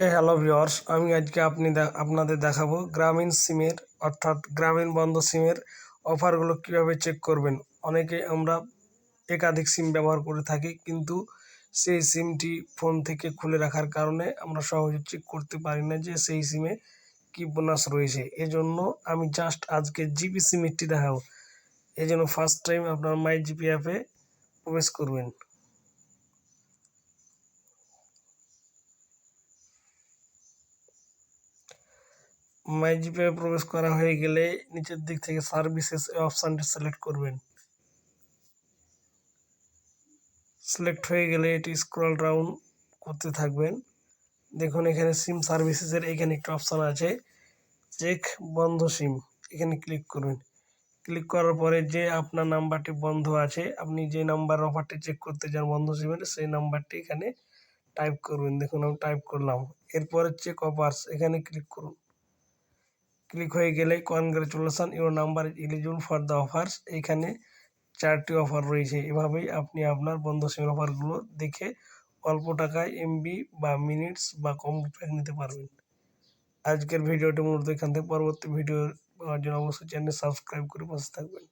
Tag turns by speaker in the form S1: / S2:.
S1: Hello viewers আমি আজকে আপনি আপনাদের দেখাবো গ্রামীণ সিমের, অর্থাৎ গ্রামীণ বন্ধ সিমের অফারগুলো কীভাবে চেক করবেন। অনেকে আমরা একাধিক সিম ব্যবহার করে থাকি, কিন্তু সেই সিমটি ফোন থেকে খুলে রাখার কারণে আমরা সহজে চেক করতে পারি না যে সেই সিমে কি বোনাস রয়েছে। এজন্য আমি জাস্ট আজকে জিপি সিমেরটি দেখাবো। এই জন্য ফার্স্ট টাইম আপনার মাই জিপি অ্যাপে প্রবেশ করবেন। মাই জিপে প্রবেশ করা হয়ে গেলে নিচের দিক থেকে সার্ভিসেস অপশানটি সিলেক্ট করবেন। সিলেক্ট হয়ে গেলে এটি স্ক্রল ডাউন করতে থাকবেন। দেখুন, এখানে সিম সার্ভিসেসের এখানে একটা অপশান আছে চেক বন্ধ সিম এখানে ক্লিক করবেন। ক্লিক করার পরে যে আপনার নাম্বারটি বন্ধ আছে, আপনি যে নাম্বার অফারটি চেক করতে চান বন্ধ সিমের সেই নাম্বারটি এখানে টাইপ করবেন। দেখুন, আমি টাইপ করলাম। এরপরে চেক অফার্স এখানে ক্লিক করুন। ক্লিক হয়ে গেলে congratulation your number is eligible for the offers. এইখানে চারটি অফার রয়েছে। এভাবেই আপনি আপনার বন্ধু সিমের অফারগুলো দেখে অল্প টাকায় এমবি বা মিনিটস বা কম প্যাক নিতে পারবেন। আজকের ভিডিওটি মূলত এখান থেকে। পরবর্তী ভিডিও পাওয়ার জন্য অবশ্যই চ্যানেল সাবস্ক্রাইব করে পাশে থাকবেন।